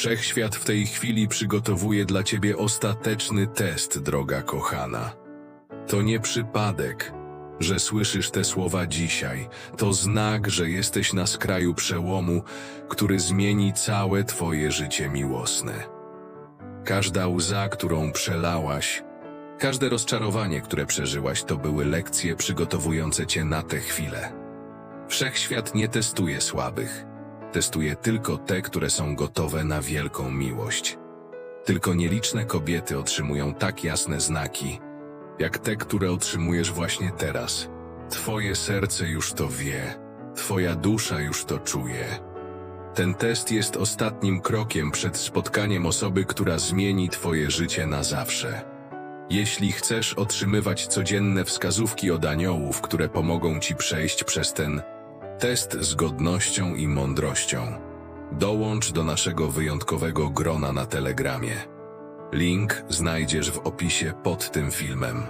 Wszechświat w tej chwili przygotowuje dla ciebie ostateczny test, droga kochana. To nie przypadek, że słyszysz te słowa dzisiaj. To znak, że jesteś na skraju przełomu, który zmieni całe twoje życie miłosne. Każda łza, którą przelałaś, każde rozczarowanie, które przeżyłaś, to były lekcje przygotowujące cię na tę chwilę. Wszechświat nie testuje słabych, testuje tylko te, które są gotowe na wielką miłość. Tylko nieliczne kobiety otrzymują tak jasne znaki, jak te, które otrzymujesz właśnie teraz. Twoje serce już to wie, twoja dusza już to czuje. Ten test jest ostatnim krokiem przed spotkaniem osoby, która zmieni twoje życie na zawsze. Jeśli chcesz otrzymywać codzienne wskazówki od aniołów, które pomogą ci przejść przez ten test z godnością i mądrością, dołącz do naszego wyjątkowego grona na Telegramie. Link znajdziesz w opisie pod tym filmem.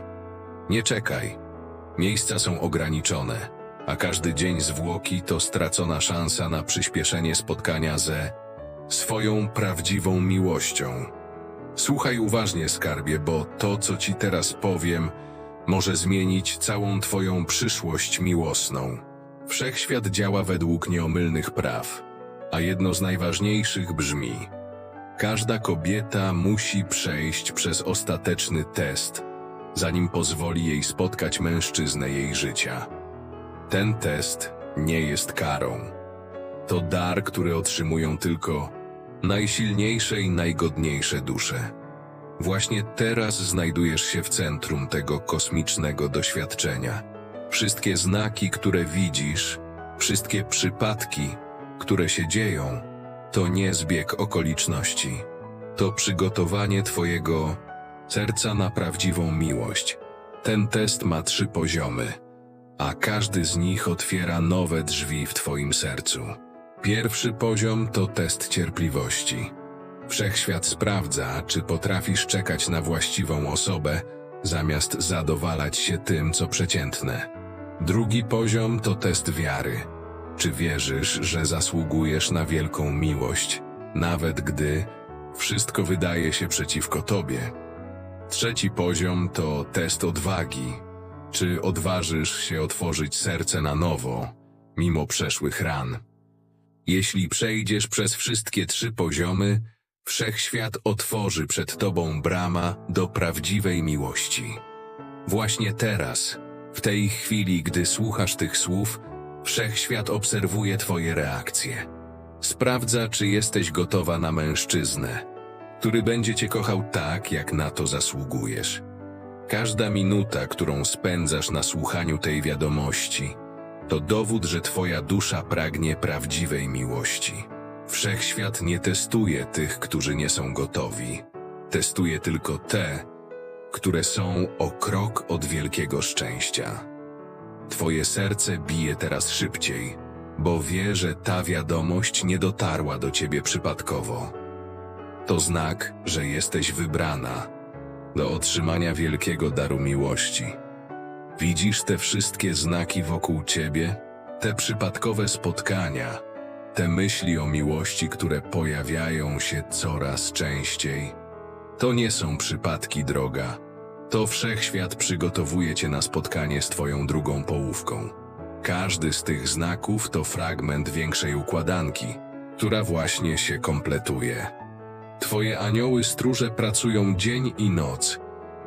Nie czekaj. Miejsca są ograniczone, a każdy dzień zwłoki to stracona szansa na przyspieszenie spotkania ze swoją prawdziwą miłością. Słuchaj uważnie, skarbie, bo to, co ci teraz powiem, może zmienić całą twoją przyszłość miłosną. Wszechświat działa według nieomylnych praw, a jedno z najważniejszych brzmi – Każda kobieta musi przejść przez ostateczny test, zanim pozwoli jej spotkać mężczyznę jej życia. Ten test nie jest karą. To dar, który otrzymują tylko najsilniejsze i najgodniejsze dusze. Właśnie teraz znajdujesz się w centrum tego kosmicznego doświadczenia. Wszystkie znaki, które widzisz, wszystkie przypadki, które się dzieją, to nie zbieg okoliczności. To przygotowanie Twojego serca na prawdziwą miłość. Ten test ma trzy poziomy, a każdy z nich otwiera nowe drzwi w Twoim sercu. Pierwszy poziom to test cierpliwości. Wszechświat sprawdza, czy potrafisz czekać na właściwą osobę, zamiast zadowalać się tym, co przeciętne. Drugi poziom to test wiary. Czy wierzysz, że zasługujesz na wielką miłość, nawet gdy wszystko wydaje się przeciwko tobie? Trzeci poziom to test odwagi. Czy odważysz się otworzyć serce na nowo, mimo przeszłych ran? Jeśli przejdziesz przez wszystkie trzy poziomy, wszechświat otworzy przed tobą brama do prawdziwej miłości. Właśnie teraz, w tej chwili, gdy słuchasz tych słów, Wszechświat obserwuje Twoje reakcje. Sprawdza, czy jesteś gotowa na mężczyznę, który będzie Cię kochał tak, jak na to zasługujesz. Każda minuta, którą spędzasz na słuchaniu tej wiadomości, to dowód, że Twoja dusza pragnie prawdziwej miłości. Wszechświat nie testuje tych, którzy nie są gotowi. Testuje tylko te, które są o krok od wielkiego szczęścia. Twoje serce bije teraz szybciej, bo wie, że ta wiadomość nie dotarła do ciebie przypadkowo. To znak, że jesteś wybrana do otrzymania wielkiego daru miłości. Widzisz te wszystkie znaki wokół ciebie, te przypadkowe spotkania, te myśli o miłości, które pojawiają się coraz częściej. To nie są przypadki, droga. To wszechświat przygotowuje cię na spotkanie z twoją drugą połówką. Każdy z tych znaków to fragment większej układanki, która właśnie się kompletuje. Twoje anioły stróże pracują dzień i noc,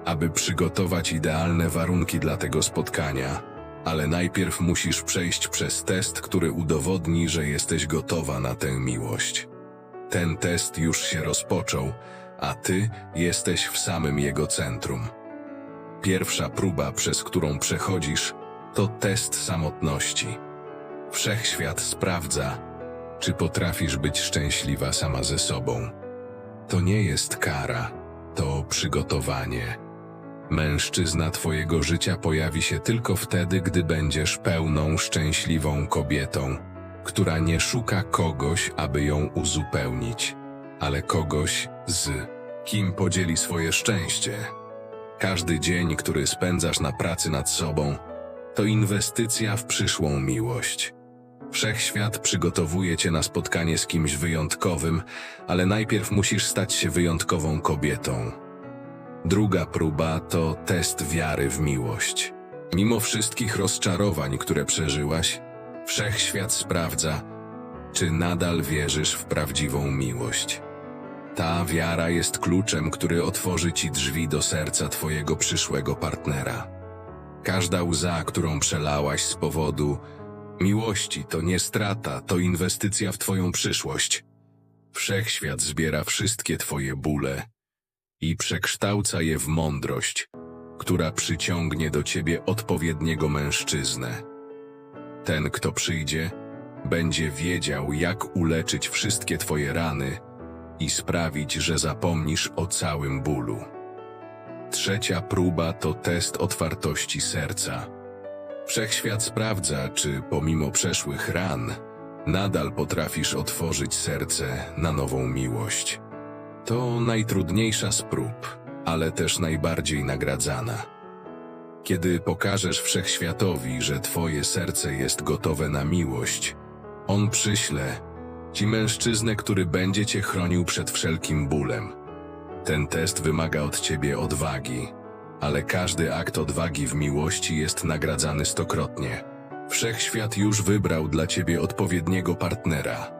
aby przygotować idealne warunki dla tego spotkania, ale najpierw musisz przejść przez test, który udowodni, że jesteś gotowa na tę miłość. Ten test już się rozpoczął, a ty jesteś w samym jego centrum. Pierwsza próba, przez którą przechodzisz, to test samotności. Wszechświat sprawdza, czy potrafisz być szczęśliwa sama ze sobą. To nie jest kara, to przygotowanie. Mężczyzna Twojego życia pojawi się tylko wtedy, gdy będziesz pełną, szczęśliwą kobietą, która nie szuka kogoś, aby ją uzupełnić, ale kogoś z kim podzieli swoje szczęście. Każdy dzień, który spędzasz na pracy nad sobą, to inwestycja w przyszłą miłość. Wszechświat przygotowuje cię na spotkanie z kimś wyjątkowym, ale najpierw musisz stać się wyjątkową kobietą. Druga próba to test wiary w miłość. Mimo wszystkich rozczarowań, które przeżyłaś, wszechświat sprawdza, czy nadal wierzysz w prawdziwą miłość. Ta wiara jest kluczem, który otworzy ci drzwi do serca twojego przyszłego partnera. Każda łza, którą przelałaś z powodu miłości, to nie strata, to inwestycja w twoją przyszłość. Wszechświat zbiera wszystkie twoje bóle i przekształca je w mądrość, która przyciągnie do ciebie odpowiedniego mężczyznę. Ten, kto przyjdzie, będzie wiedział, jak uleczyć wszystkie twoje rany i sprawić, że zapomnisz o całym bólu. Trzecia próba to test otwartości serca. Wszechświat sprawdza, czy pomimo przeszłych ran, nadal potrafisz otworzyć serce na nową miłość. To najtrudniejsza z prób, ale też najbardziej nagradzana. Kiedy pokażesz wszechświatowi, że twoje serce jest gotowe na miłość, on przyśle ci mężczyznę, który będzie cię chronił przed wszelkim bólem. Ten test wymaga od ciebie odwagi, ale każdy akt odwagi w miłości jest nagradzany stokrotnie. Wszechświat już wybrał dla ciebie odpowiedniego partnera,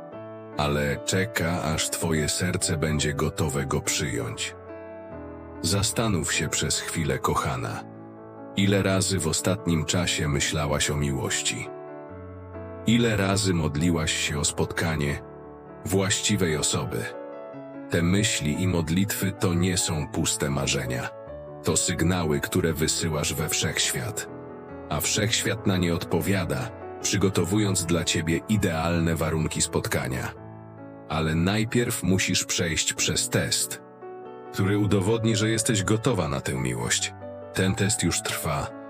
ale czeka, aż twoje serce będzie gotowe go przyjąć. Zastanów się przez chwilę, kochana. Ile razy w ostatnim czasie myślałaś o miłości? Ile razy modliłaś się o spotkanie właściwej osoby? Te myśli i modlitwy to nie są puste marzenia. To sygnały, które wysyłasz we wszechświat. A wszechświat na nie odpowiada, przygotowując dla ciebie idealne warunki spotkania. Ale najpierw musisz przejść przez test, który udowodni, że jesteś gotowa na tę miłość. Ten test już trwa,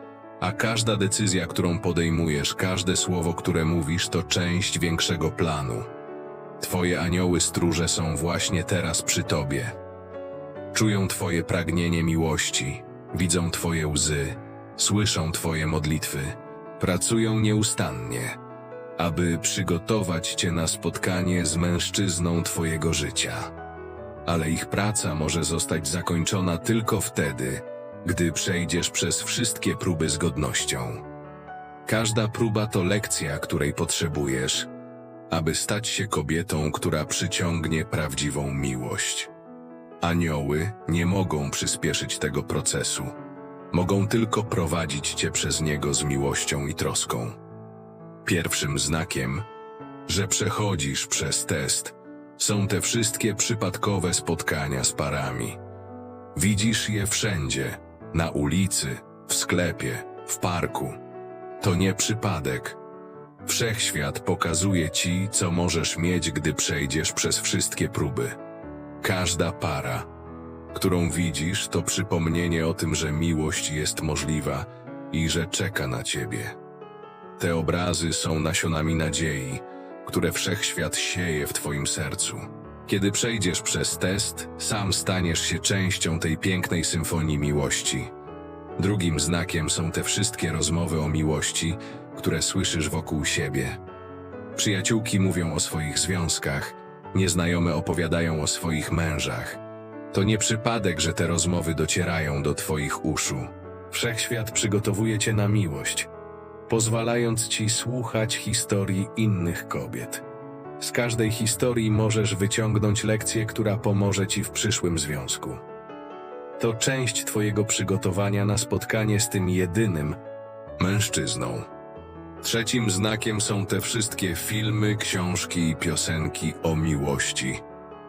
a każda decyzja, którą podejmujesz, każde słowo, które mówisz, to część większego planu. Twoje anioły stróże są właśnie teraz przy tobie. Czują Twoje pragnienie miłości, widzą Twoje łzy, słyszą Twoje modlitwy, pracują nieustannie, aby przygotować Cię na spotkanie z mężczyzną Twojego życia. Ale ich praca może zostać zakończona tylko wtedy, gdy przejdziesz przez wszystkie próby z godnością. Każda próba to lekcja, której potrzebujesz, aby stać się kobietą, która przyciągnie prawdziwą miłość. Anioły nie mogą przyspieszyć tego procesu. Mogą tylko prowadzić cię przez niego z miłością i troską. Pierwszym znakiem, że przechodzisz przez test, są te wszystkie przypadkowe spotkania z parami. Widzisz je wszędzie, na ulicy, w sklepie, w parku. To nie przypadek. Wszechświat pokazuje ci, co możesz mieć, gdy przejdziesz przez wszystkie próby. Każda para, którą widzisz, to przypomnienie o tym, że miłość jest możliwa i że czeka na ciebie. Te obrazy są nasionami nadziei, które wszechświat sieje w twoim sercu. Kiedy przejdziesz przez test, sam staniesz się częścią tej pięknej symfonii miłości. Drugim znakiem są te wszystkie rozmowy o miłości, które słyszysz wokół siebie. Przyjaciółki mówią o swoich związkach, Nieznajome opowiadają o swoich mężach. To nie przypadek, że te rozmowy docierają do Twoich uszu. Wszechświat przygotowuje Cię na miłość, pozwalając Ci słuchać historii innych kobiet. Z każdej historii możesz wyciągnąć lekcję, która pomoże Ci w przyszłym związku. To część Twojego przygotowania na spotkanie z tym jedynym mężczyzną. Trzecim znakiem są te wszystkie filmy, książki i piosenki o miłości,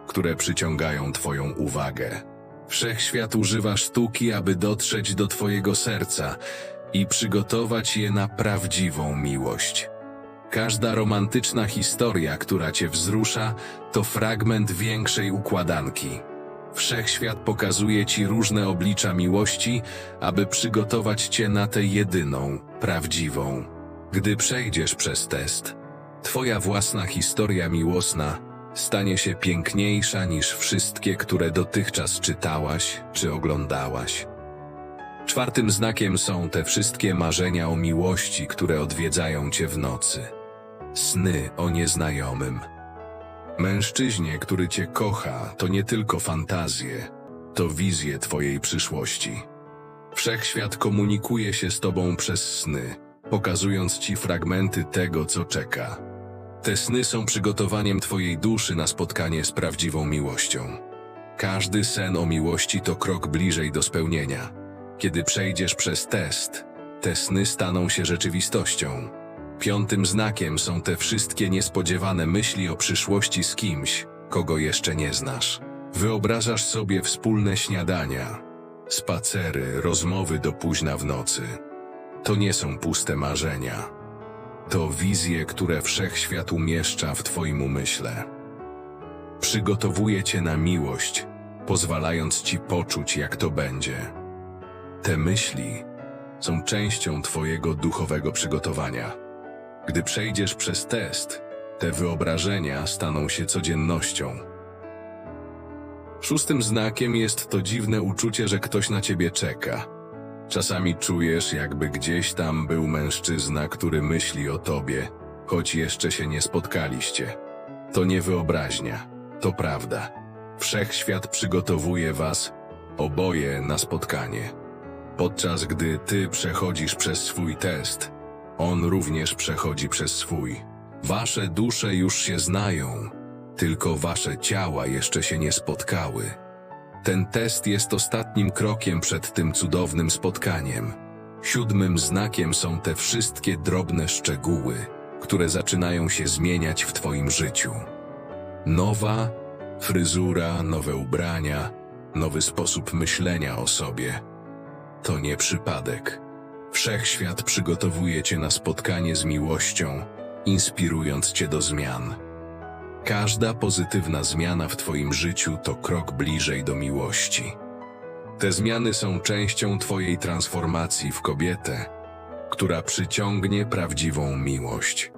które przyciągają Twoją uwagę. Wszechświat używa sztuki, aby dotrzeć do Twojego serca i przygotować je na prawdziwą miłość. Każda romantyczna historia, która Cię wzrusza, to fragment większej układanki. Wszechświat pokazuje Ci różne oblicza miłości, aby przygotować Cię na tę jedyną, prawdziwą. Gdy przejdziesz przez test, Twoja własna historia miłosna stanie się piękniejsza niż wszystkie, które dotychczas czytałaś czy oglądałaś. Czwartym znakiem są te wszystkie marzenia o miłości, które odwiedzają Cię w nocy. Sny o nieznajomym. Mężczyźnie, który cię kocha, to nie tylko fantazje, to wizje twojej przyszłości. Wszechświat komunikuje się z tobą przez sny, pokazując ci fragmenty tego, co czeka. Te sny są przygotowaniem twojej duszy na spotkanie z prawdziwą miłością. Każdy sen o miłości to krok bliżej do spełnienia. Kiedy przejdziesz przez test, te sny staną się rzeczywistością. Piątym znakiem są te wszystkie niespodziewane myśli o przyszłości z kimś, kogo jeszcze nie znasz. Wyobrażasz sobie wspólne śniadania, spacery, rozmowy do późna w nocy. To nie są puste marzenia. To wizje, które wszechświat umieszcza w Twoim umyśle. Przygotowuje Cię na miłość, pozwalając Ci poczuć, jak to będzie. Te myśli są częścią Twojego duchowego przygotowania. Gdy przejdziesz przez test, te wyobrażenia staną się codziennością. Szóstym znakiem jest to dziwne uczucie, że ktoś na ciebie czeka. Czasami czujesz, jakby gdzieś tam był mężczyzna, który myśli o tobie, choć jeszcze się nie spotkaliście. To nie wyobraźnia, to prawda. Wszechświat przygotowuje was oboje na spotkanie. Podczas gdy ty przechodzisz przez swój test, on również przechodzi przez swój. Wasze dusze już się znają, tylko wasze ciała jeszcze się nie spotkały. Ten test jest ostatnim krokiem przed tym cudownym spotkaniem. Siódmym znakiem są te wszystkie drobne szczegóły, które zaczynają się zmieniać w twoim życiu. Nowa fryzura, nowe ubrania, nowy sposób myślenia o sobie. To nie przypadek. Wszechświat przygotowuje cię na spotkanie z miłością, inspirując cię do zmian. Każda pozytywna zmiana w Twoim życiu to krok bliżej do miłości. Te zmiany są częścią Twojej transformacji w kobietę, która przyciągnie prawdziwą miłość.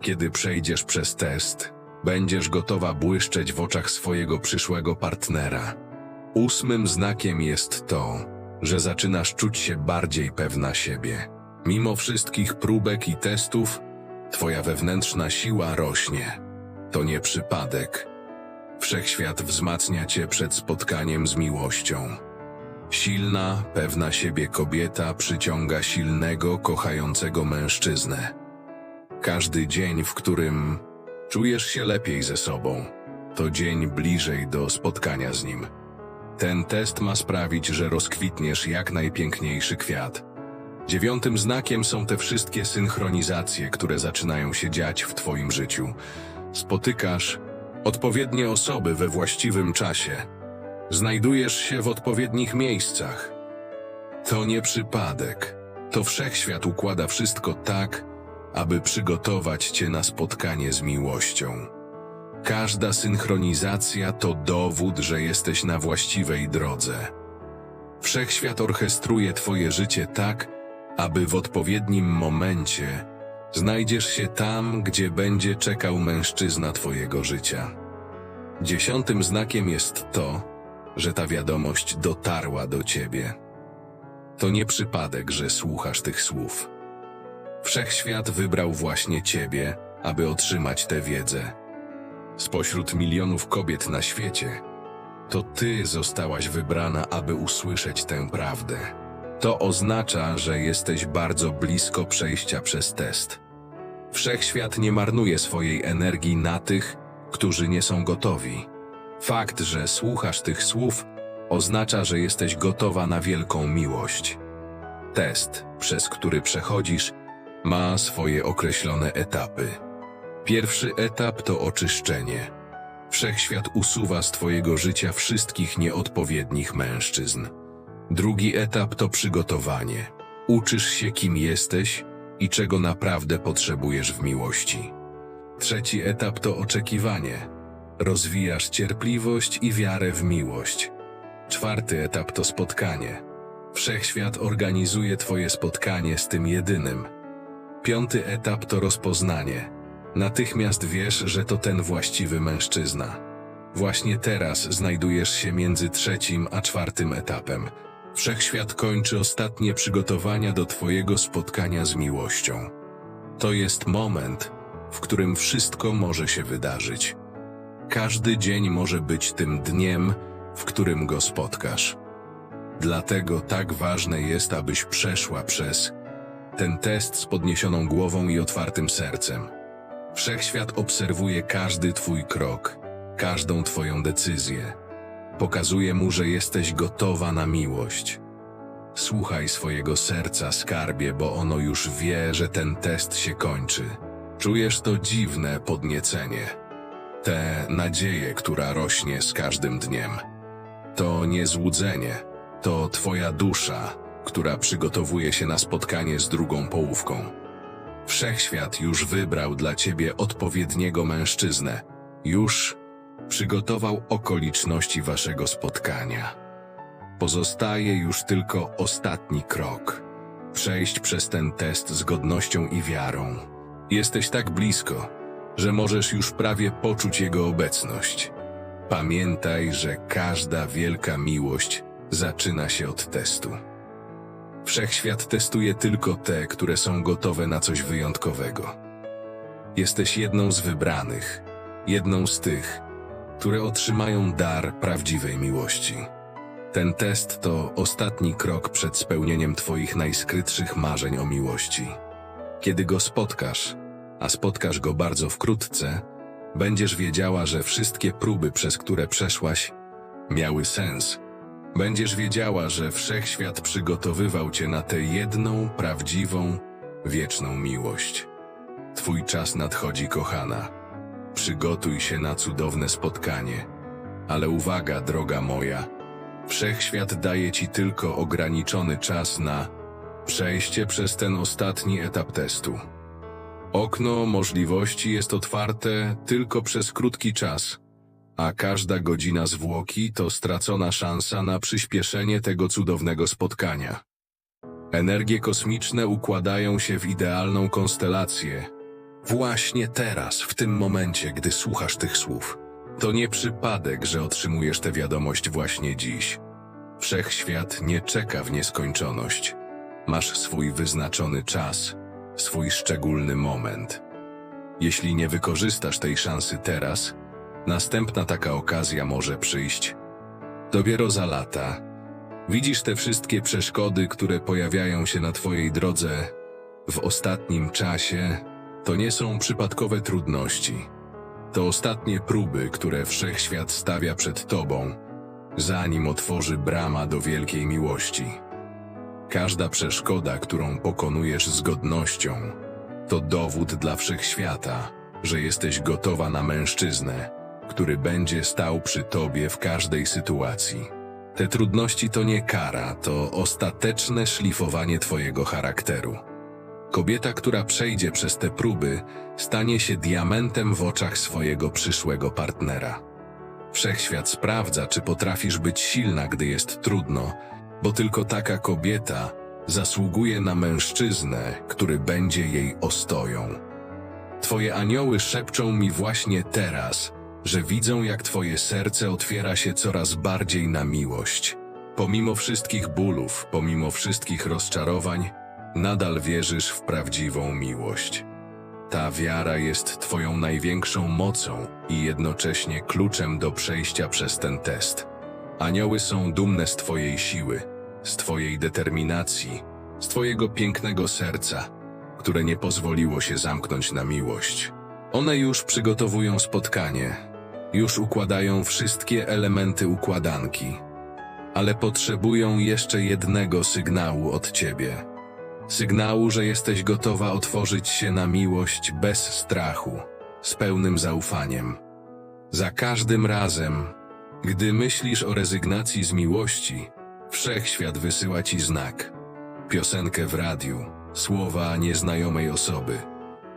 Kiedy przejdziesz przez test, będziesz gotowa błyszczeć w oczach swojego przyszłego partnera. Ósmym znakiem jest to, że zaczynasz czuć się bardziej pewna siebie. Mimo wszystkich próbek i testów, Twoja wewnętrzna siła rośnie. To nie przypadek. Wszechświat wzmacnia cię przed spotkaniem z miłością. Silna, pewna siebie kobieta przyciąga silnego, kochającego mężczyznę. Każdy dzień, w którym czujesz się lepiej ze sobą, to dzień bliżej do spotkania z nim. Ten test ma sprawić, że rozkwitniesz jak najpiękniejszy kwiat. Dziewiątym znakiem są te wszystkie synchronizacje, które zaczynają się dziać w Twoim życiu spotykasz odpowiednie osoby we właściwym czasie. Znajdujesz się w odpowiednich miejscach. To nie przypadek. To wszechświat układa wszystko tak, aby przygotować cię na spotkanie z miłością. Każda synchronizacja to dowód, że jesteś na właściwej drodze. Wszechświat orchestruje twoje życie tak, aby w odpowiednim momencie Znajdziesz się tam, gdzie będzie czekał mężczyzna Twojego życia. Dziesiątym znakiem jest to, że ta wiadomość dotarła do Ciebie. To nie przypadek, że słuchasz tych słów. Wszechświat wybrał właśnie Ciebie, aby otrzymać tę wiedzę. Spośród milionów kobiet na świecie, to Ty zostałaś wybrana, aby usłyszeć tę prawdę. To oznacza, że jesteś bardzo blisko przejścia przez test. Wszechświat nie marnuje swojej energii na tych, którzy nie są gotowi. Fakt, że słuchasz tych słów, oznacza, że jesteś gotowa na wielką miłość. Test, przez który przechodzisz, ma swoje określone etapy. Pierwszy etap to oczyszczenie. Wszechświat usuwa z Twojego życia wszystkich nieodpowiednich mężczyzn. Drugi etap to przygotowanie. Uczysz się, kim jesteś i czego naprawdę potrzebujesz w miłości. Trzeci etap to oczekiwanie. Rozwijasz cierpliwość i wiarę w miłość. Czwarty etap to spotkanie. Wszechświat organizuje Twoje spotkanie z tym jedynym. Piąty etap to rozpoznanie. Natychmiast wiesz, że to ten właściwy mężczyzna. Właśnie teraz znajdujesz się między trzecim a czwartym etapem. Wszechświat kończy ostatnie przygotowania do Twojego spotkania z miłością. To jest moment, w którym wszystko może się wydarzyć. Każdy dzień może być tym dniem, w którym go spotkasz. Dlatego tak ważne jest, abyś przeszła przez ten test z podniesioną głową i otwartym sercem. Wszechświat obserwuje każdy Twój krok, każdą Twoją decyzję. Pokazuje mu, że jesteś gotowa na miłość. Słuchaj swojego serca, skarbie, bo ono już wie, że ten test się kończy. Czujesz to dziwne podniecenie. Tę nadzieję, która rośnie z każdym dniem. To nie złudzenie, to Twoja dusza, która przygotowuje się na spotkanie z drugą połówką. Wszechświat już wybrał dla Ciebie odpowiedniego mężczyznę. Już przygotował okoliczności Waszego spotkania. Pozostaje już tylko ostatni krok. Przejść przez ten test z godnością i wiarą. Jesteś tak blisko, że możesz już prawie poczuć Jego obecność. Pamiętaj, że każda wielka miłość zaczyna się od testu. Wszechświat testuje tylko te, które są gotowe na coś wyjątkowego. Jesteś jedną z wybranych, jedną z tych, które otrzymają dar prawdziwej miłości. Ten test to ostatni krok przed spełnieniem Twoich najskrytszych marzeń o miłości. Kiedy go spotkasz, a spotkasz go bardzo wkrótce, będziesz wiedziała, że wszystkie próby, przez które przeszłaś, miały sens. Będziesz wiedziała, że wszechświat przygotowywał cię na tę jedną, prawdziwą, wieczną miłość. Twój czas nadchodzi, kochana. Przygotuj się na cudowne spotkanie. Ale uwaga, droga moja, wszechświat daje ci tylko ograniczony czas na przejście przez ten ostatni etap testu. Okno możliwości jest otwarte tylko przez krótki czas, a każda godzina zwłoki to stracona szansa na przyspieszenie tego cudownego spotkania. Energie kosmiczne układają się w idealną konstelację. Właśnie teraz, w tym momencie, gdy słuchasz tych słów. To nie przypadek, że otrzymujesz tę wiadomość właśnie dziś. Wszechświat nie czeka w nieskończoność. Masz swój wyznaczony czas, swój szczególny moment. Jeśli nie wykorzystasz tej szansy teraz, następna taka okazja może przyjść dopiero za lata. Widzisz te wszystkie przeszkody, które pojawiają się na Twojej drodze w ostatnim czasie, to nie są przypadkowe trudności. To ostatnie próby, które wszechświat stawia przed Tobą, zanim otworzy brama do wielkiej miłości. Każda przeszkoda, którą pokonujesz z godnością, to dowód dla wszechświata, że jesteś gotowa na mężczyznę, który będzie stał przy tobie w każdej sytuacji. Te trudności to nie kara, to ostateczne szlifowanie twojego charakteru. Kobieta, która przejdzie przez te próby, stanie się diamentem w oczach swojego przyszłego partnera. Wszechświat sprawdza, czy potrafisz być silna, gdy jest trudno, bo tylko taka kobieta zasługuje na mężczyznę, który będzie jej ostoją. Twoje anioły szepczą mi właśnie teraz, że widzą, jak Twoje serce otwiera się coraz bardziej na miłość. Pomimo wszystkich bólów, pomimo wszystkich rozczarowań, nadal wierzysz w prawdziwą miłość. Ta wiara jest Twoją największą mocą i jednocześnie kluczem do przejścia przez ten test. Anioły są dumne z Twojej siły, z Twojej determinacji, z Twojego pięknego serca, które nie pozwoliło się zamknąć na miłość. One już przygotowują spotkanie, już układają wszystkie elementy układanki, ale potrzebują jeszcze jednego sygnału od Ciebie. Sygnału, że jesteś gotowa otworzyć się na miłość bez strachu, z pełnym zaufaniem. Za każdym razem, gdy myślisz o rezygnacji z miłości, wszechświat wysyła ci znak. Piosenkę w radiu, słowa nieznajomej osoby,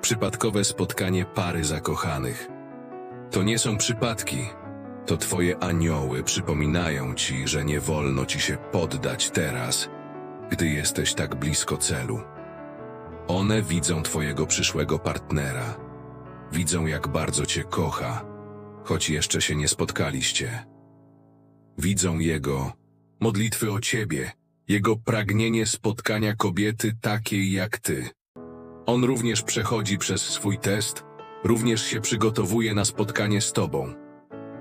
przypadkowe spotkanie pary zakochanych. To nie są przypadki. To twoje anioły przypominają ci, że nie wolno ci się poddać teraz, gdy jesteś tak blisko celu. One widzą twojego przyszłego partnera. Widzą, jak bardzo cię kocha, choć jeszcze się nie spotkaliście. Widzą jego modlitwy o ciebie, jego pragnienie spotkania kobiety takiej jak ty. On również przechodzi przez swój test, również się przygotowuje na spotkanie z Tobą.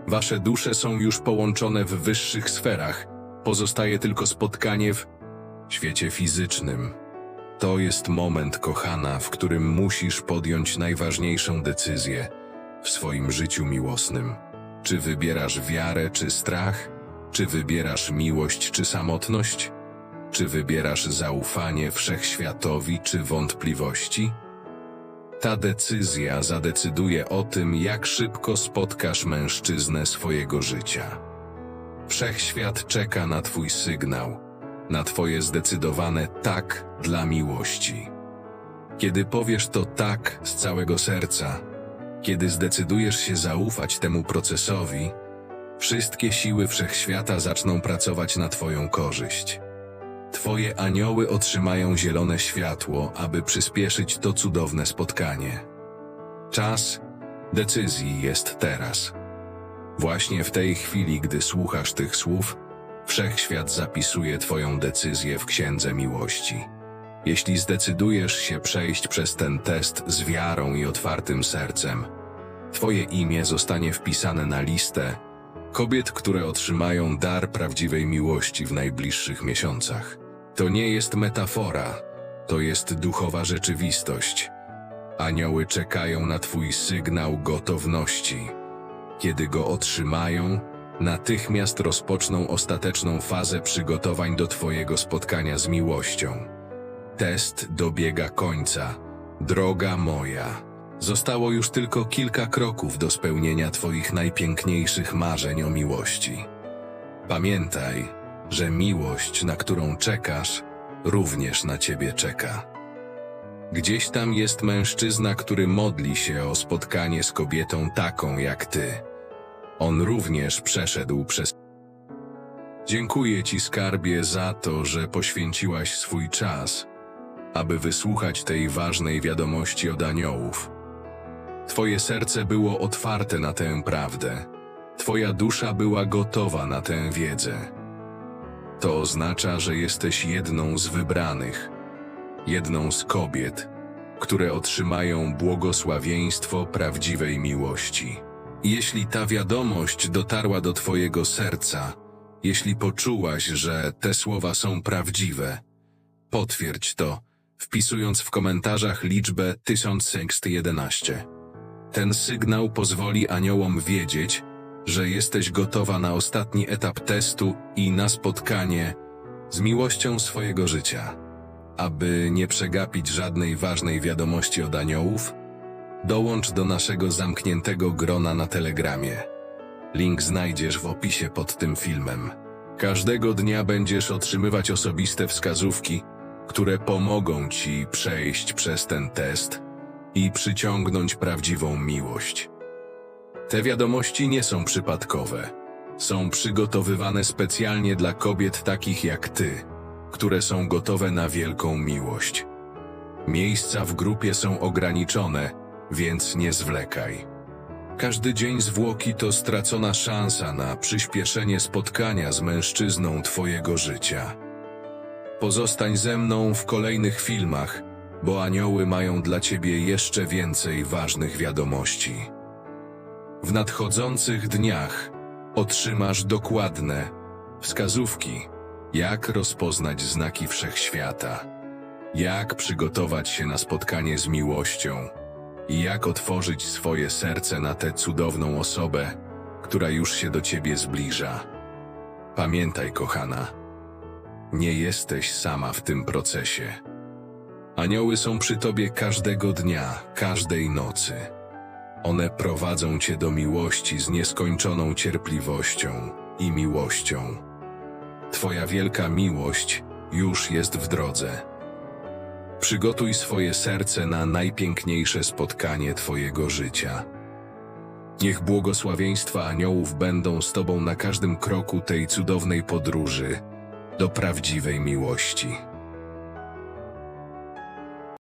Wasze dusze są już połączone w wyższych sferach, pozostaje tylko spotkanie w świecie fizycznym. To jest moment, kochana, w którym musisz podjąć najważniejszą decyzję w swoim życiu miłosnym. Czy wybierasz wiarę czy strach? Czy wybierasz miłość czy samotność? Czy wybierasz zaufanie wszechświatowi czy wątpliwości? Ta decyzja zadecyduje o tym, jak szybko spotkasz mężczyznę swojego życia. Wszechświat czeka na Twój sygnał, na Twoje zdecydowane tak dla miłości. Kiedy powiesz to tak z całego serca, kiedy zdecydujesz się zaufać temu procesowi, wszystkie siły wszechświata zaczną pracować na Twoją korzyść. Twoje anioły otrzymają zielone światło, aby przyspieszyć to cudowne spotkanie. Czas decyzji jest teraz. Właśnie w tej chwili, gdy słuchasz tych słów, wszechświat zapisuje Twoją decyzję w księdze miłości. Jeśli zdecydujesz się przejść przez ten test z wiarą i otwartym sercem, Twoje imię zostanie wpisane na listę kobiet, które otrzymają dar prawdziwej miłości w najbliższych miesiącach. To nie jest metafora, to jest duchowa rzeczywistość. Anioły czekają na Twój sygnał gotowności. Kiedy go otrzymają, natychmiast rozpoczną ostateczną fazę przygotowań do Twojego spotkania z miłością. Test dobiega końca. Droga moja. Zostało już tylko kilka kroków do spełnienia Twoich najpiękniejszych marzeń o miłości. Pamiętaj, że miłość, na którą czekasz, również na Ciebie czeka. Gdzieś tam jest mężczyzna, który modli się o spotkanie z kobietą taką jak Ty. On również przeszedł przez. Dziękuję Ci, skarbie, za to, że poświęciłaś swój czas, aby wysłuchać tej ważnej wiadomości od aniołów. Twoje serce było otwarte na tę prawdę. Twoja dusza była gotowa na tę wiedzę. To oznacza, że jesteś jedną z wybranych, jedną z kobiet, które otrzymają błogosławieństwo prawdziwej miłości. Jeśli ta wiadomość dotarła do Twojego serca, jeśli poczułaś, że te słowa są prawdziwe, potwierdź to, wpisując w komentarzach liczbę 1111. Ten sygnał pozwoli aniołom wiedzieć, że jesteś gotowa na ostatni etap testu i na spotkanie z miłością swojego życia. Aby nie przegapić żadnej ważnej wiadomości od aniołów, dołącz do naszego zamkniętego grona na Telegramie. Link znajdziesz w opisie pod tym filmem. Każdego dnia będziesz otrzymywać osobiste wskazówki, które pomogą Ci przejść przez ten test i przyciągnąć prawdziwą miłość. Te wiadomości nie są przypadkowe. Są przygotowywane specjalnie dla kobiet takich jak ty, które są gotowe na wielką miłość. Miejsca w grupie są ograniczone, więc nie zwlekaj. Każdy dzień zwłoki to stracona szansa na przyspieszenie spotkania z mężczyzną Twojego życia. Pozostań ze mną w kolejnych filmach, bo anioły mają dla Ciebie jeszcze więcej ważnych wiadomości. W nadchodzących dniach otrzymasz dokładne wskazówki, jak rozpoznać znaki wszechświata, jak przygotować się na spotkanie z miłością i jak otworzyć swoje serce na tę cudowną osobę, która już się do ciebie zbliża. Pamiętaj, kochana, nie jesteś sama w tym procesie. Anioły są przy tobie każdego dnia, każdej nocy. One prowadzą cię do miłości z nieskończoną cierpliwością i miłością. Twoja wielka miłość już jest w drodze. Przygotuj swoje serce na najpiękniejsze spotkanie Twojego życia. Niech błogosławieństwa aniołów będą z Tobą na każdym kroku tej cudownej podróży do prawdziwej miłości.